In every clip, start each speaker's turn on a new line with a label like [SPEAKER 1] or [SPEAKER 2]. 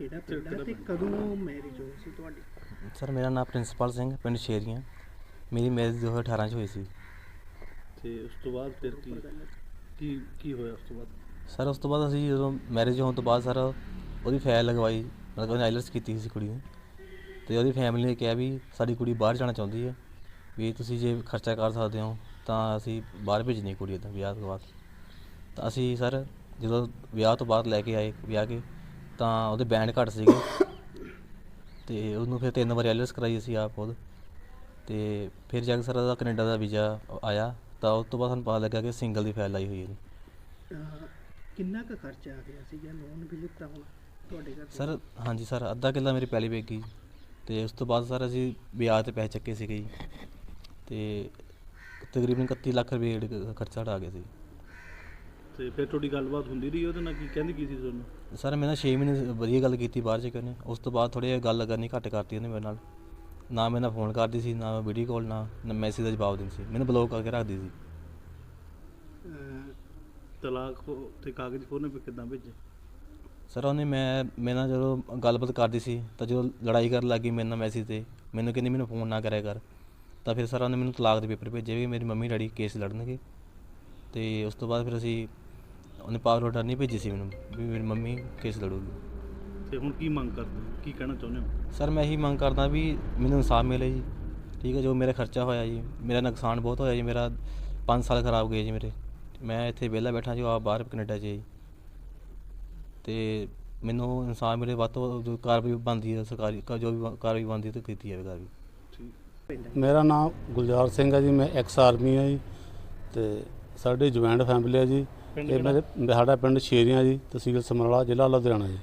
[SPEAKER 1] ਕਿਹੜਾ ਪਿੰਡ ਹੈ ਤੇ ਕਦੋਂ ਮੈਰਿਜ ਹੋਈ ਸੀ ਤੁਹਾਡੀ?
[SPEAKER 2] ਸਰ ਮੇਰਾ ਨਾਮ ਪ੍ਰਿੰਸੀਪਲ ਸਿੰਘ ਪਿੰਡ ਸ਼ੇਰੀਆਂ ਮੇਰੀ ਮੈਰਿਜ 2018 ਚ ਹੋਈ ਸੀ।
[SPEAKER 3] ਤੇ ਉਸ ਤੋਂ ਬਾਅਦ ਫਿਰ ਕੀ ਕੀ ਕੀ ਹੋਇਆ ਉਸ ਤੋਂ ਬਾਅਦ?
[SPEAKER 2] ਸਰ ਉਸ ਤੋਂ ਬਾਅਦ ਅਸੀਂ ਜਦੋਂ ਮੈਰਿਜ ਹੋਣ ਤੋਂ ਬਾਅਦ ਸਰ ਉਹਦੀ ਫਾਈਲ ਲਗਵਾਈ ਮਤਲਬ ਉਹਨੇ ਆਈਲਟਸ ਕੀਤੀ ਸੀ ਕੁੜੀ ਨੇ। ਤੇ ਉਹਦੀ ਫੈਮਿਲੀ ਨੇ ਕਿਹਾ ਵੀ ਸਾਡੀ ਕੁੜੀ ਬਾਹਰ ਜਾਣਾ ਚਾਹੁੰਦੀ ਹੈ ਵੀ ਤੁਸੀਂ ਜੇ ਖਰਚਾ ਕਰ ਸਕਦੇ ਹੋ ਤਾਂ ਅਸੀਂ ਬਾਹਰ ਭੇਜਣੀ ਕੁੜੀ ਦਾ ਵਿਆਹ ਤੋਂ ਬਾਅਦ। ਤਾਂ ਅਸੀਂ ਸਰ ਜਦੋਂ ਵਿਆਹ ਤੋਂ ਬਾਅਦ ਲੈ ਕੇ ਆਏ ਵਿਆਹ ਕੇ ਤਾਂ ਉਹਦੇ ਬੈਂਡ ਘੱਟ ਸੀਗੇ। ਤੇ ਉਹਨੂੰ ਫਿਰ ਤਿੰਨ ਵਾਰੀ ਆਈਲਟਸ ਕਰਾਈ ਅਸੀਂ ਆਪ ਖੁਦ। ਤੇ ਫਿਰ ਜਾ ਕੇ ਸਰ ਉਹਦਾ ਕੈਨੇਡਾ ਦਾ ਵੀਜ਼ਾ ਆਇਆ। ਤਾਂ ਉਸ ਤੋਂ ਬਾਅਦ ਸਾਨੂੰ ਪਤਾ ਲੱਗਾ ਕਿ ਸਿੰਗਲ ਦੀ ਫਾਈਲ ਆਈ ਹੋਈ ਹੈ।
[SPEAKER 1] ਅਹ ਕਿੰਨਾ ਕੁ ਖਰਚਾ ਆ ਗਿਆ ਸੀ ਜਾਂ ਲੋਨ ਵੀ ਲਿੱਤਾ ਹੋਣਾ ਤੁਹਾਡੇ ਘਰ
[SPEAKER 2] ਸਰ ਹਾਂਜੀ ਸਰ ਅੱਧਾ ਕਿੱਲਾ ਮੇਰੀ ਪਹਿਲੀ ਵੇਚ। ਗਈ ਤੇ ਉਸ ਤੋਂ ਬਾਅਦ ਸਰ ਅਸੀਂ ਵਿਆਹ ਤੇ ਪੈਸੇ ਚੱਕੇ ਸੀਗੇ ਜੀ। ਤੇ ਤਕਰੀਬਨ 31 ਲੱਖ ਰੁਪਏ ਖਰਚਾ ਸਾਡਾ ਆ ਗਿਆ ਸੀ।
[SPEAKER 3] ਤੇ ਫਿਰ ਤੁਹਾਡੀ ਗੱਲਬਾਤ ਹੁੰਦੀ ਰਹੀ ਉਹਦੇ ਨਾਲ ਕੀ ਕਹਿੰਦੀ ਕੀ ਸੀ ਤੁਹਾਨੂੰ?
[SPEAKER 2] ਸਰ ਮੈਂ ਨਾ 6 ਮਹੀਨੇ ਵਧੀਆ ਗੱਲ ਕੀਤੀ ਬਾਹਰ ਜਾ ਕੇ ਉਹਨੇ ਉਸ ਤੋਂ ਬਾਅਦ ਥੋੜੀ ਗੱਲ ਕਰਨੀ ਘੱਟ ਕਰਤੀ ਉਹਨੇ ਮੇਰੇ ਨਾਲ। ਨਾ ਮੈਂ ਨਾ ਫੋਨ ਕਰਦੀ ਸੀ ਨਾ ਵੀਡੀਓ ਕਾਲ ਨਾ ਨਾ ਮੈਸੇਜ ਦਾ ਜਵਾਬ ਦਿੰਦੀ ਸੀ। ਮੈਨੂੰ ਬਲੌਕ ਕਰਕੇ ਰੱਖਦੀ ਸੀ।
[SPEAKER 1] ਅਹ
[SPEAKER 3] ਤਲਾਕ ਹੋ- ਤੇ ਕਾਗਜ਼ ਉਹਨੇ ਫਿਰ ਕਿੱਦਾਂ ਭੇਜੇ?
[SPEAKER 2] ਸਰ ਉਹਨੇ ਮੈਂ ਮੇਰੇ ਨਾਲ ਜਦੋਂ ਗੱਲਬਾਤ ਕਰਦੀ ਸੀ ਤਾਂ ਜਦੋਂ ਲੜਾਈ ਕਰਨ ਲੱਗੀ ਮੇਰੇ ਨਾਲ ਮੈਸੇਜ ਤੇ ਮੈਨੂੰ ਕਹਿੰਦੀ ਮੈਨੂੰ ਫੋਨ ਨਾ ਕਰਿਆ ਕਰ। ਤਾਂ ਫਿਰ ਸਰ ਉਹਨੇ ਮੈਨੂੰ ਤਲਾਕ ਦੇ ਪੇਪਰ ਭੇਜੇ ਵੀ ਮੇਰੀ ਮੰਮੀ ਡੈਡੀ ਕੇਸ ਲੜਨਗੇ। ਤੇ ਉਸ ਤੋਂ ਬਾਅਦ ਫਿਰ ਅਸੀਂ ਉਹਨੇ ਪਾਵਰ ਆਰਡਰ ਨਹੀਂ ਭੇਜੀ ਸੀ ਮੈਨੂੰ ਵੀ ਮੇਰੀ ਮੰਮੀ ਕੇਸ ਲੜੂਗੀ।
[SPEAKER 3] ਤੇ ਹੁਣ ਕੀ ਮੰਗ ਕਰਦੇ ਹੋ? ਕੀ ਕਹਿਣਾ ਚਾਹੁੰਦੇ ਹੋ?
[SPEAKER 2] ਸਰ ਮੈਂ ਇਹੀ ਮੰਗ ਕਰਦਾ ਵੀ ਮੈਨੂੰ ਇਨਸਾਫ ਮਿਲੇ ਜੀ ਠੀਕ ਹੈ ਜੋ ਮੇਰਾ ਖਰਚਾ ਹੋਇਆ ਜੀ ਮੇਰਾ ਨੁਕਸਾਨ ਬਹੁਤ ਹੋਇਆ ਜੀ ਮੇਰਾ 5 ਸਾਲ ਖਰਾਬ ਗਏ ਜੀ ਮੇਰੇ। ਮੈਂ ਇੱਥੇ ਵਿਹਲਾ ਬੈਠਾ ਜੀ ਆਪ ਬਾਹਰ ਕੈਨੇਡਾ 'ਚ ਜੀ। ਤੇ ਮੈਨੂੰ ਇਨਸਾਫ ਮਿਲੇ ਵੱਧ ਤੋਂ ਵੱਧ ਜੋ ਕਾਰਵਾਈ ਬਣਦੀ ਹੈ ਸਰਕਾਰੀ ਜੋ ਵੀ ਕਾਰਵਾਈ ਬਣਦੀ ਹੈ ਤੇ ਕੀਤੀ ਜਾਵੇ ਕਾਰਵਾਈ।
[SPEAKER 4] ਮੇਰਾ ਨਾਮ ਗੁਲਜ਼ਾਰ ਸਿੰਘ ਹੈ ਜੀ ਮੈਂ ਐਕਸ ਆਰਮੀ ਹਾਂ ਜੀ ਤੇ ਸਾਡੀ ਜੁਆਇੰਟ ਫੈਮਿਲੀ ਹੈ ਜੀ।
[SPEAKER 3] ਪਿੰਡ
[SPEAKER 4] ਇਹ ਮੇਰੇ ਸਾਡਾ ਪਿੰਡ ਸ਼ੇਰੀਆਂ ਜੀ ਤਹਿਸੀਲ ਸਮਰਾਲਾ ਜ਼ਿਲ੍ਹਾ ਲੁਧਿਆਣਾ ਜੀ।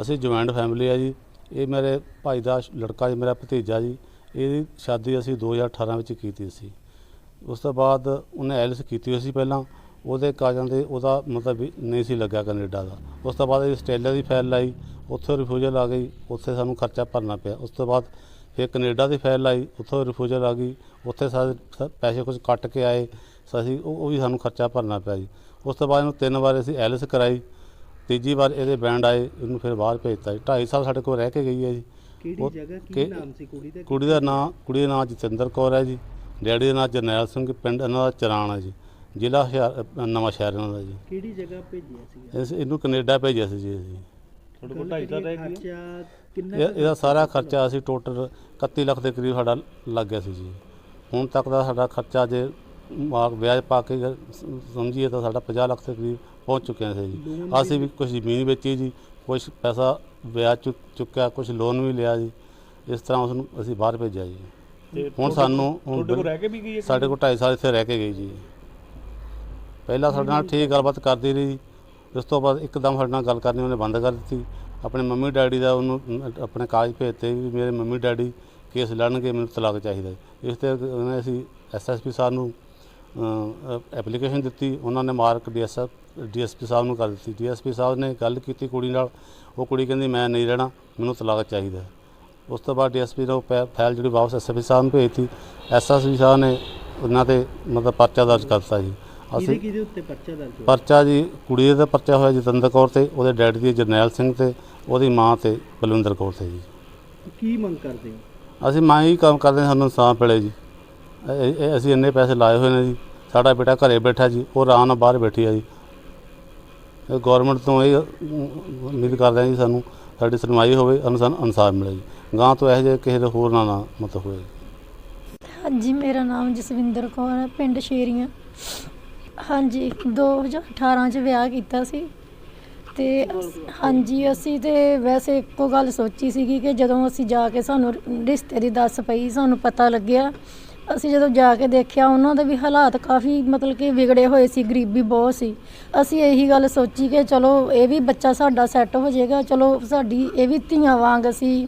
[SPEAKER 4] ਅਸੀਂ ਜੁਆਇੰਟ ਫੈਮਿਲੀ ਹੈ ਜੀ। ਇਹ ਮੇਰੇ ਭਾਈ ਦਾ ਲੜਕਾ ਜੀ ਮੇਰਾ ਭਤੀਜਾ ਜੀ। ਇਹਦੀ ਸ਼ਾਦੀ ਅਸੀਂ 2018 ਵਿੱਚ ਕੀਤੀ ਸੀ। ਉਸ ਤੋਂ ਬਾਅਦ ਉਹਨੇ ਐਲਸ ਕੀਤੀ ਹੋਈ ਸੀ ਪਹਿਲਾਂ। ਉਹਦੇ ਕਾਜਾਂ ਦੇ ਉਹਦਾ ਮਤਲਬ ਨਹੀਂ ਸੀ ਲੱਗਾ ਕੈਨੇਡਾ ਦਾ। ਉਸ ਤੋਂ ਬਾਅਦ ਇਹ ਆਸਟ੍ਰੇਲੀਆ ਦੀ ਫਾਈਲ ਲਾਈ। ਉੱਥੋਂ ਰਿਫਿਊਜ਼ਲ ਆ ਗਈ। ਉੱਥੇ ਸਾਨੂੰ ਖਰਚਾ ਭਰਨਾ ਪਿਆ। ਉਸ ਤੋਂ ਬਾਅਦ ਫਿਰ ਕੈਨੇਡਾ ਦੀ ਫਾਈਲ ਲਾਈ। ਉੱਥੋਂ ਰਿਫਿਊਜ਼ਲ ਆ ਗਈ। ਉੱਥੇ ਸਾਰੇ ਪੈਸੇ ਕੁਝ ਕੱਟ ਕੇ ਆਏ। ਅਸੀਂ ਉਹ ਵੀ ਸਾਨੂੰ ਖਰਚਾ ਭਰਨਾ ਪਿਆ ਜੀ। ਉਸ ਤੋਂ ਬਾਅਦ ਇਹਨੂੰ ਤਿੰਨ ਵਾਰ ਅਸੀਂ ਐਲਸ ਕਰਾਈ ਤੀਜੀ ਵਾਰ ਇਹਦੇ ਬੈਂਡ ਆਏ ਇਹਨੂੰ ਫਿਰ ਬਾਹਰ ਭੇਜਤਾ ਜੀ। 2.5 ਸਾਲ ਸਾਡੇ ਕੋਲ ਰਹਿ ਕੇ ਗਈ ਹੈ ਜੀ।
[SPEAKER 1] ਕਿਹੜੀ ਜਗ੍ਹਾ ਕੀ ਨਾਮ ਸੀ ਕੁੜੀ ਦਾ?
[SPEAKER 4] ਕੁੜੀ ਦਾ ਨਾਂ ਕੁੜੀ ਦਾ ਨਾਂ ਜਤਿੰਦਰ ਕੌਰ ਹੈ ਜੀ। ਡੈਡੀ ਦਾ ਨਾਂ ਜਰਨੈਲ ਸਿੰਘ ਪਿੰਡ ਇਹਨਾਂ ਦਾ ਚਰਾਣ ਹੈ ਜੀ। ਜ਼ਿਲ੍ਹਾ ਨਵਾਂ ਸ਼ਹਿਰ ਇਹਨਾਂ ਦਾ ਜੀ।
[SPEAKER 1] ਕਿਹੜੀ ਜਗ੍ਹਾ ਭੇਜਿਆ ਸੀ
[SPEAKER 4] ਇਸ ਇਹਨੂੰ ਕੈਨੇਡਾ ਭੇਜਿਆ ਸੀ ਜੀ ਅਸੀਂ।
[SPEAKER 3] ਤੁਹਾਡੇ ਕੋਲ 2.5 ਸਾਲ ਰਹਿ ਗਏ
[SPEAKER 1] ਖਰਚਾ ਕਿੰਨਾ
[SPEAKER 4] ਇਹ-
[SPEAKER 1] ਕੁ
[SPEAKER 4] ਇਹਦਾ ਸਾਰਾ ਖਰਚਾ ਅਸੀਂ ਟੋਟਲ 31 ਲੱਖ ਦੇ ਕਰੀਬ ਸਾਡਾ ਲੱਗ ਗਿਆ ਸੀ ਜੀ। ਹੁਣ ਤੱਕ ਦਾ ਸਾਡਾ ਖਰਚਾ ਜੇ ਮਾਰ ਵਿਆਜ ਪਾ ਕੇ ਸ- ਸਮਝੀਏ ਤਾਂ ਸਾਡਾ 50 ਲੱਖ ਦੇ ਕਰੀਬ ਪਹੁੰਚ ਚੁੱਕਿਆ ਸੀ ਜੀ। ਅਸੀਂ ਵੀ ਕੁਝ ਜ਼ਮੀਨ ਵੇਚੀ ਜੀ ਕੁਝ ਪੈਸਾ ਵਿਆਜ ਚੁੱਕ ਚੁੱਕਿਆ ਕੁਝ ਲੋਨ ਵੀ ਲਿਆ ਜੀ। ਇਸ ਤਰ੍ਹਾਂ ਉਸ ਨੂੰ ਅਸੀਂ ਬਾਹਰ ਭੇਜਿਆ ਜੀ।
[SPEAKER 3] ਤੇ
[SPEAKER 4] ਹੁਣ ਸਾਨੂੰ ਹੁਣ
[SPEAKER 3] ਤੁਹਾਡੇ ਕੋਲ ਰਹਿ ਕੇ ਵੀ ਗਈ ਹੈ
[SPEAKER 4] ਸਾਡੇ ਕੋਲ 2.5 ਸਾਲ ਇੱਥੇ ਰਹਿ ਕੇ ਗਈ ਜੀ। ਪਹਿਲਾਂ ਸਾਡੇ ਨਾਲ ਠੀਕ ਗੱਲਬਾਤ ਕਰਦੀ ਰਹੀ ਉਸ ਤੋਂ ਬਾਅਦ ਇੱਕਦਮ ਸਾਡੇ ਨਾਲ ਗੱਲ ਕਰਨੀ ਉਹਨੇ ਬੰਦ ਕਰ ਦਿੱਤੀ। ਆਪਣੇ ਮੰਮੀ ਡੈਡੀ ਦਾ ਉਹਨੂੰ ਅਮ, ਆਪਣੇ ਕਾਗਜ਼ ਭੇਜਤੇ ਵੀ ਮੇਰੇ ਮੰਮੀ ਡੈਡੀ ਕੇਸ ਲੜਨਗੇ ਮੈਨੂੰ ਤਲਾਕ ਚਾਹੀਦਾ ਹੈ। ਇਸ ਤੇ ਉਹਨੇ ਅਸੀਂ ਐਸਐਸਪੀ ਸਾਹਿਬ ਨੂੰ ਐਪਲੀਕੇਸ਼ਨ ਦਿੱਤੀ ਉਹਨਾਂ ਨੇ ਮਾਰਕ ਡੀਐਸਐਫ ਡੀਐਸਪੀ ਸਾਹਿਬ ਨੂੰ ਕਰ ਦਿੱਤੀ। ਡੀਐਸਪੀ ਸਾਹਿਬ ਨੇ ਗੱਲ ਕੀਤੀ ਕੁੜੀ ਨਾਲ ਉਹ ਕੁੜੀ ਕਹਿੰਦੀ ਮੈਂ ਨਹੀਂ ਰਹਿਣਾ ਮੈਨੂੰ ਤਲਾਕ ਚਾਹੀਦਾ ਹੈ। ਉਸ ਤੋਂ ਬਾਅਦ ਡੀਐਸਪੀ ਨੇ ਉਹ ਫੈ- ਫਾਈਲ ਜਿਹੜੀ ਵਾਪਸ ਐਸਐਸਪੀ ਸਾਹਿਬ ਨੂੰ ਭੇਜਤੀ ਐਸਐਸਪੀ ਸਾਹਿਬ ਨੇ ਉਹਨਾਂ ਤੇ ਮਤਲਬ ਪਰਚਾ ਦਰਜ ਕਰਤਾ ਜੀ।
[SPEAKER 1] ਕਿਹਦੇ
[SPEAKER 4] ਅਸੀਂ
[SPEAKER 1] ਕਿਹਦੇ ਉੱਤੇ ਪਰਚਾ ਦਰਜ ਹੋਇਆ?
[SPEAKER 4] ਪਰਚਾ ਜੀ ਕੁੜੀ ਦਾ ਪਰਚਾ ਹੋਇਆ ਜਤਿੰਦਰ ਕੌਰ ਤੇ ਉਹਦੇ ਡੈਡੀ ਦੀ ਜਰਨੈਲ ਸਿੰਘ ਤੇ ਉਹਦੀ ਮਾਂ ਤੇ ਬਲਵਿੰਦਰ ਕੌਰ ਤੇ ਜੀ।
[SPEAKER 1] ਕੀ ਮੰਗ ਕਰਦੇ ਹੋ?
[SPEAKER 4] ਅਸੀਂ ਮਾਂ ਹੀ ਕੰਮ ਕਰਦੇ ਹਾਂ, ਸਾਨੂੰ ਇਨਸਾਫ ਮਿਲੇ ਜੀ। ਇਹ- ਇਹ- ਅਸੀਂ ਇੰਨੇ ਪੈਸੇ ਲਾਏ ਹੋਏ ਨੇ ਜੀ। ਸਾਡਾ ਬੇਟਾ ਘਰੇ ਬੈਠਾ ਜੀ ਉਹ ਆਰਾਮ ਨਾਲ ਬਾਹਰ ਬੈਠੀ ਆ ਜੀ। ਗਵਰਨਮੈਂਟ ਤੋਂ ਇਹ ਅਮ, ਉਮੀਦ ਕਰਦੇ ਹਾਂ ਜੀ ਸਾਨੂੰ ਸਾਡੀ ਸੁਣਵਾਈ ਹੋਵੇ ਸਾਨੂੰ ਇਨਸਾਫ ਮਿਲੇ ਜੀ। ਗਾਂ ਤੋਂ ਇਹੋ ਜਿਹੇ ਕਿਸੇ ਦੇ ਹੋਰ ਨਾ ਨਾ ਮਤਲਬ ਹੋਏ
[SPEAKER 5] ਹਾਂਜੀ ਮੇਰਾ ਨਾਮ ਜਸਵਿੰਦਰ ਕੌਰ ਹੈ ਪਿੰਡ ਸ਼ੇਰੀਆਂ। ਹਾਂਜੀ 2018 ਚ ਵਿਆਹ ਕੀਤਾ ਸੀ। ਤੇ ਅਸ- ਹਾਂਜੀ ਅਸੀਂ ਤੇ ਵੈਸੇ ਇੱਕੋ ਗੱਲ ਸੋਚੀ ਸੀਗੀ ਕਿ ਜਦੋਂ ਅਸੀਂ ਜਾ ਕੇ ਸਾਨੂੰ ਰਿਸ਼ਤੇ ਦੀ ਦੱਸ ਪਈ ਸਾਨੂੰ ਪਤਾ ਲੱਗਿਆ ਅਸੀਂ ਜਦੋਂ ਜਾ ਕੇ ਦੇਖਿਆ, ਉਹਨਾਂ ਦੇ ਵੀ ਹਾਲਾਤ ਕਾਫੀ ਮਤਲਬ ਕਿ ਵਿਗੜੇ ਹੋਏ ਸੀ, ਗਰੀਬੀ ਬਹੁਤ ਸੀ। ਅਸੀਂ ਇਹੀ ਗੱਲ ਸੋਚੀ ਕਿ ਚਲੋ ਇਹ ਵੀ ਬੱਚਾ ਸਾਡਾ ਸੈੱਟ ਹੋ ਜਾਏਗਾ, ਚਲੋ ਸਾਡੀ ਇਹ ਵੀ ਧੀਆਂ ਵਾਂਗ ਅਸੀਂ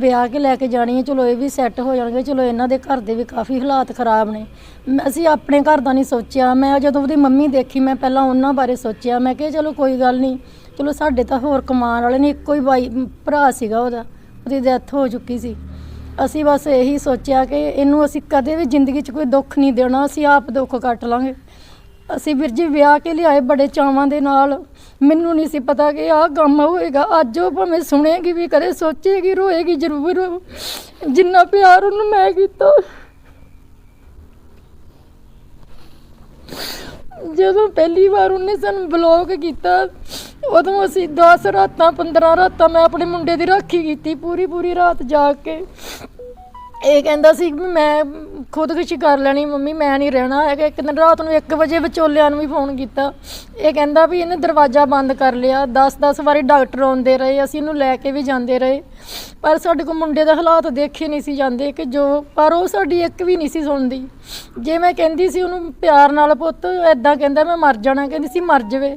[SPEAKER 5] ਵਿਆਹ ਕੇ ਲੈ ਕੇ ਜਾਣੀ ਹੈ, ਚਲੋ ਇਹ ਵੀ ਸੈੱਟ ਹੋ ਜਾਣਗੇ, ਚਲੋ ਇਹਨਾਂ ਦੇ ਘਰ ਦੇ ਵੀ ਕਾਫੀ ਹਾਲਾਤ ਖਰਾਬ ਨੇ। ਮੈਂ, ਅਸੀਂ ਆਪਣੇ ਘਰ ਦਾ ਨਹੀਂ ਸੋਚਿਆ। ਮੈਂ ਜਦੋਂ ਉਹਦੀ ਮੰਮੀ ਦੇਖੀ, ਮੈਂ ਪਹਿਲਾਂ ਉਹਨਾਂ ਬਾਰੇ ਸੋਚਿਆ। ਮੈਂ ਕਿਹਾ, ਚਲੋ ਕੋਈ ਗੱਲ ਨਹੀਂ, ਚਲੋ ਸਾਡੇ ਤਾਂ ਹੋਰ ਕਮਾਉਣ ਵਾਲੇ ਨੇ, ਇੱਕੋ ਹੀ ਬਾਈ, ਭਰਾ ਸੀਗਾ ਉਹਦਾ, ਉਹਦੀ ਡੈਥ ਹੋ ਚੁੱਕੀ ਸੀ। ਅਸੀਂ ਬਸ ਇਹੀ ਸੋਚਿਆ ਕਿ ਇਹਨੂੰ ਅਸੀਂ ਕਦੇ ਵੀ ਜ਼ਿੰਦਗੀ 'ਚ ਕੋਈ ਦੁੱਖ ਨਹੀਂ ਦੇਣਾ, ਅਸੀਂ ਆਪ ਦੁੱਖ ਕੱਟ ਲਾਂਗੇ। ਅਸੀਂ ਵੀਰ ਜੀ ਵਿਆਹ ਕੇ ਲਿਆਏ ਬੜੇ ਚਾਵਾਂ ਦੇ ਨਾਲ। ਮੈਨੂੰ ਨਹੀਂ ਸੀ ਪਤਾ ਕਿ ਆਹ ਕੰਮ ਹੋਏਗਾ। ਅੱਜ ਉਹ ਭਾਵੇਂ ਸੁਣੇਗੀ ਵੀ ਕਦੇ, ਸੋਚੇਗੀ, ਰੋਏਗੀ, ਜ਼ਰੂਰ ਜਿੰਨਾ ਪਿਆਰ ਉਹਨੂੰ ਮੈਂ ਕੀਤਾ। ਜਦੋਂ ਪਹਿਲੀ ਵਾਰ ਉਹਨੇ ਸਾਨੂੰ ਬਲੌਕ ਕੀਤਾ ਉਦੋਂ ਅਸੀਂ 10 ਰਾਤਾਂ 15 ਰਾਤਾਂ ਮੈਂ ਆਪਣੇ ਮੁੰਡੇ ਦੀ ਰਾਖੀ ਕੀਤੀ ਪੂਰੀ ਪੂਰੀ ਰਾਤ ਜਾਗ ਕੇ। ਇਹ ਕਹਿੰਦਾ ਸੀ ਵੀ ਮੈਂ ਖੁਦਕੁਸ਼ੀ ਕਰ ਲੈਣੀ ਮੰਮੀ, ਮੈਂ ਨਹੀਂ ਰਹਿਣਾ ਹੈਗਾ। ਇੱਕ ਦਿਨ ਰਾਤ ਨੂੰ 1 ਵਜੇ ਵਿਚੋਲਿਆਂ ਨੂੰ ਵੀ ਫੋਨ ਕੀਤਾ। ਇਹ ਕਹਿੰਦਾ ਵੀ ਇਹਨੇ ਦਰਵਾਜ਼ਾ ਬੰਦ ਕਰ ਲਿਆ। 10-10 ਵਾਰੀ ਡਾਕਟਰ ਆਉਂਦੇ ਰਹੇ, ਅਸੀਂ ਇਹਨੂੰ ਲੈ ਕੇ ਵੀ ਜਾਂਦੇ ਰਹੇ। ਪਰ ਸਾਡੇ ਕੋਲ ਮੁੰਡੇ ਦੇ ਹਾਲਾਤ ਦੇਖੇ ਨਹੀਂ ਸੀ ਜਾਂਦੇ ਕਿ ਜੋ, ਪਰ ਉਹ ਸਾਡੀ ਇੱਕ ਵੀ ਨਹੀਂ ਸੀ ਸੁਣਦੀ। ਜੇ ਮੈਂ ਕਹਿੰਦੀ ਸੀ ਉਹਨੂੰ ਪਿਆਰ ਨਾਲ ਪੁੱਤ ਐਦਾਂ ਕਹਿੰਦਾ ਮੈਂ ਮਰ ਜਾਣਾ, ਕਹਿੰਦੀ ਸੀ ਮਰ ਜਾਵੇ।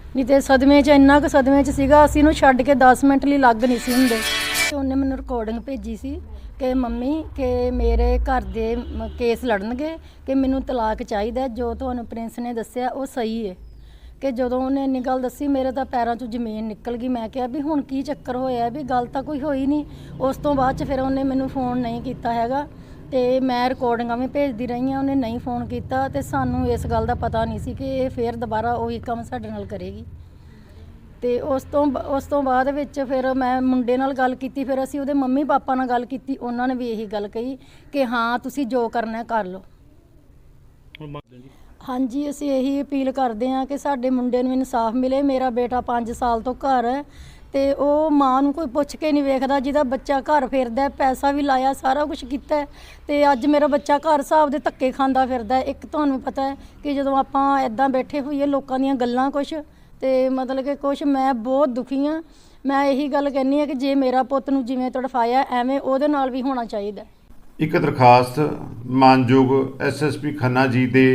[SPEAKER 5] ਨਹੀਂ ਤੇ ਸਦਮੇ 'ਚ ਇੰਨਾ ਕੁ ਸਦਮੇ 'ਚ ਸੀਗਾ, ਅਸੀਂ ਇਹਨੂੰ ਛੱਡ ਕੇ 10 ਮਿੰਟ ਲਈ ਲੱਗ ਨਹੀਂ ਸੀ ਹੁੰਦੇ। ਤੇ ਉਹਨੇ ਮੈਨੂੰ ਰਿਕਾਰਡਿੰਗ ਭੇਜੀ ਸੀ ਕਿ ਮੰਮੀ, ਕਿ ਮੇਰੇ ਘਰ ਦੇ ਮ- ਕੇਸ ਲੜਨਗੇ, ਕਿ ਮੈਨੂੰ ਤਲਾਕ ਚਾਹੀਦਾ ਹੈ। ਜੋ ਤੁਹਾਨੂੰ ਪ੍ਰਿੰਸ ਨੇ ਦੱਸਿਆ ਉਹ ਸਹੀ ਹੈ ਕਿ ਜਦੋਂ ਉਹਨੇ ਇੰਨੀ ਗੱਲ ਦੱਸੀ, ਮੇਰੇ ਤਾਂ ਪੈਰਾਂ 'ਚੋਂ ਜ਼ਮੀਨ ਨਿਕਲ ਗਈ। ਮੈਂ ਕਿਹਾ ਵੀ ਹੁਣ ਕੀ ਚੱਕਰ ਹੋਇਆ, ਵੀ ਗੱਲ ਤਾਂ ਕੋਈ ਹੋਈ ਨਹੀਂ। ਉਸ ਤੋਂ ਬਾਅਦ 'ਚ ਫਿਰ ਉਹਨੇ ਮੈਨੂੰ ਫੋਨ ਨਹੀਂ ਕੀਤਾ ਹੈਗਾ। ਤੇ ਮੈਂ ਰਿਕਾਰਡਿੰਗਾਂ ਵੀ ਭੇਜਦੀ ਰਹੀ ਹਾਂ ਉਹਨੇ ਨਹੀਂ ਫੋਨ ਕੀਤਾ ਤੇ ਸਾਨੂੰ ਇਸ ਗੱਲ ਦਾ ਪਤਾ ਨਹੀਂ ਸੀ ਕਿ ਇਹ ਫੇਰ ਦੁਬਾਰਾ ਉਹੀ ਕੰਮ ਸਾਡੇ ਨਾਲ ਕਰੇਗੀ। ਤੇ ਉਸ ਤੋਂ ਉਸ ਤੋਂ ਬਾਅਦ ਵਿੱਚ ਫਿਰ ਮੈਂ ਮੁੰਡੇ ਨਾਲ ਗੱਲ ਕੀਤੀ ਫਿਰ ਅਸੀਂ ਉਹਦੇ ਮੰਮੀ ਪਾਪਾ ਨਾਲ ਗੱਲ ਕੀਤੀ ਉਹਨਾਂ ਨੇ ਵੀ ਇਹੀ ਗੱਲ ਕਹੀ ਕਿ ਹਾਂ ਤੁਸੀਂ ਜੋ ਕਰਨਾ ਹੈ ਕਰ ਲਓ। ਹਾਂਜੀ ਅਸੀਂ ਇਹੀ ਅਪੀਲ ਕਰਦੇ ਹਾਂ ਕਿ ਸਾਡੇ ਮੁੰਡੇ ਨੂੰ ਇਨਸਾਫ ਮਿਲੇ। ਮੇਰਾ ਬੇਟਾ 5 ਸਾਲ ਤੋਂ ਘਰ ਹੈ। ਤੇ ਉਹ ਮਾਂ ਨੂੰ ਕੋਈ ਪੁੱਛ ਕੇ ਨਹੀਂ ਵੇਖਦਾ ਜਿਹਦਾ ਬੱਚਾ ਘਰ ਫਿਰਦਾ ਪੈਸਾ ਵੀ ਲਾਇਆ ਸਾਰਾ ਕੁਝ ਕੀਤਾ ਹੈ, ਤੇ ਅੱਜ ਮੇਰਾ ਬੱਚਾ ਘਰ ਹਿਸਾਬ ਦੇ ਧੱਕੇ ਖਾਂਦਾ ਫਿਰਦਾ ਇੱਕ ਤੁਹਾਨੂੰ ਪਤਾ ਹੈ ਕਿ ਜਦੋਂ ਆਪਾਂ ਐਦਾਂ ਬੈਠੇ ਹੋਈਏ ਲੋਕਾਂ ਦੀਆਂ ਗੱਲਾਂ ਕੁਝ ਤੇ ਮਤਲਬ ਕਿ ਕੁਝ ਮੈਂ ਬਹੁਤ ਦੁਖੀ ਹਾਂ। ਮੈਂ ਇਹੀ ਗੱਲ ਕਹਿੰਨੀ ਆ ਕਿ ਜੇ ਮੇਰਾ ਪੁੱਤ ਨੂੰ ਜਿਵੇਂ ਤੜਫਾਇਆ ਐਵੇਂ ਉਹਦੇ ਨਾਲ ਵੀ ਹੋਣਾ ਚਾਹੀਦਾ
[SPEAKER 6] ਇੱਕ ਦਰਖਾਸਤ ਮਾਨਯੋਗ ਐਸਐਸਪੀ ਖੰਨਾ ਜੀ ਦੇ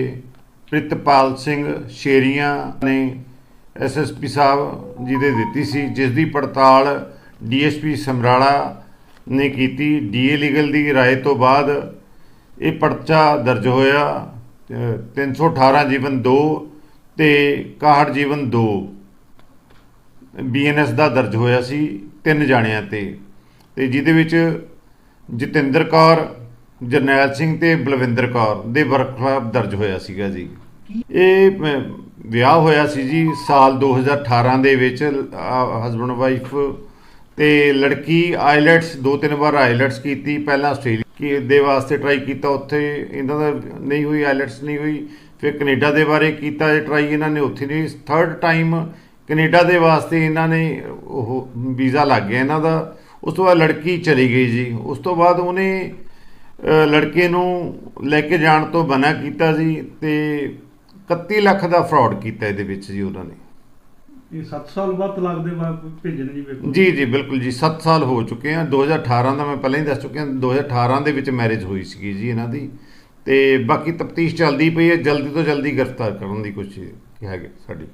[SPEAKER 6] ਪ੍ਰਿਤਪਾਲ ਸਿੰਘ ਸ਼ੇਰੀਆਂ ਨੇ ਐਸਐਸਪੀ ਸਾਹਿਬ ਜੀ ਦੇ ਦਿੱਤੀ ਸੀ ਜਿਸ ਦੀ ਪੜਤਾਲ ਡੀਐਸਪੀ ਸਮਰਾਲਾ ਨੇ ਕੀਤੀ ਡੀਏ ਲੀਗਲ ਦੀ رائے ਤੋਂ ਬਾਅਦ ਇਹ ਪਰਚਾ ਦਰਜ ਹੋਇਆ ਅ, 318 ਜੀਵਨ 2 ਤੇ 61 ਜੀਵਨ 2 ਬੀਐਨਐਸ ਦਾ ਦਰਜ ਹੋਇਆ ਸੀ ਤਿੰਨ ਜਾਣਿਆਂ ਤੇ ਤੇ ਜਿਹਦੇ ਵਿੱਚ ਜਤਿੰਦਰ ਕੌਰ ਜਰਨੈਲ ਸਿੰਘ ਤੇ ਬਲਵਿੰਦਰ ਕੌਰ ਦੇ ਵਰਖਲਾਫ ਦਰਜ ਹੋਇਆ ਸੀਗਾ ਜੀ ਇਹ ਅਮ, ਵਿਆਹ ਹੋਇਆ ਸੀ ਜੀ ਸਾਲ 2018 ਦੇ ਵਿੱਚ ਹਸਬੰਡ ਵਾਈਫ ਤੇ ਲੜਕੀ ਆਈਲੈਟਸ ਦੋ ਤਿੰਨ ਵਾਰ ਆਈਲੈਟਸ ਕੀਤੀ, ਪਹਿਲਾਂ ਆਸਟ੍ਰੇਲੀਆ ਦੇ ਵਾਸਤੇ ਟਰਾਈ ਕੀਤਾ ਉੱਥੇ, ਇਹਨਾਂ ਦਾ ਨਹੀਂ ਹੋਈ, ਆਈਲੈਟਸ ਨਹੀਂ ਹੋਈ, ਫਿਰ ਕੈਨੇਡਾ ਦੇ ਬਾਰੇ ਕੀਤਾ ਇਹ ਟਰਾਈ ਇਹਨਾਂ ਨੇ, ਉੱਥੇ ਨਹੀਂ ਥਰਡ ਟਾਈਮ ਕੈਨੇਡਾ ਦੇ ਵਾਸਤੇ ਇਹਨਾਂ ਨੇ ਉਹ ਵੀਜ਼ਾ ਲੱਗ ਗਿਆ ਇਹਨਾਂ ਦਾ, ਉਸ ਤੋਂ ਬਾਅਦ ਲੜਕੀ ਚਲੀ ਗਈ ਜੀ, ਉਸ ਤੋਂ ਬਾਅਦ ਉਹਨੇ ਲੜਕੇ ਨੂੰ ਲੈ ਕੇ ਜਾਣ ਤੋਂ ਬਨਾ ਕੀਤਾ ਜੀ ਤੇ 31 ਲੱਖ ਦਾ ਫਰਾਡ ਕੀਤਾ ਇਹਦੇ ਵਿੱਚ ਜੀ ਉਹਨਾਂ ਨੇ।
[SPEAKER 3] ਇਹ 7 ਸਾਲ ਬਾਅਦ ਤਲਾਕ ਦੇ ਬਾਅਦ ਭੇਜਣ ਜੀ ਵੇਖੋ।
[SPEAKER 6] ਜੀ ਜੀ ਬਿਲਕੁਲ ਜੀ 7 ਸਾਲ ਹੋ ਚੁੱਕੇ ਆ। 2018 ਦਾ ਮੈਂ ਪਹਿਲਾਂ ਹੀ ਦੱਸ ਚੁੱਕਿਆ 2018 ਦੇ ਵਿੱਚ ਮੈਰਿਜ ਹੋਈ ਸੀਗੀ ਜੀ ਇਹਨਾਂ ਦੀ। ਤੇ ਬਾਕੀ ਤਫਤੀਸ਼ ਚੱਲਦੀ ਪਈ ਹੈ ਜਲਦੀ ਤੋਂ ਜਲਦੀ ਗ੍ਰਿਫਤਾਰ ਕਰਨ ਦੀ ਕੋਸ਼ਿਸ਼ ਹੈਗੀ ਸਾਡੀ।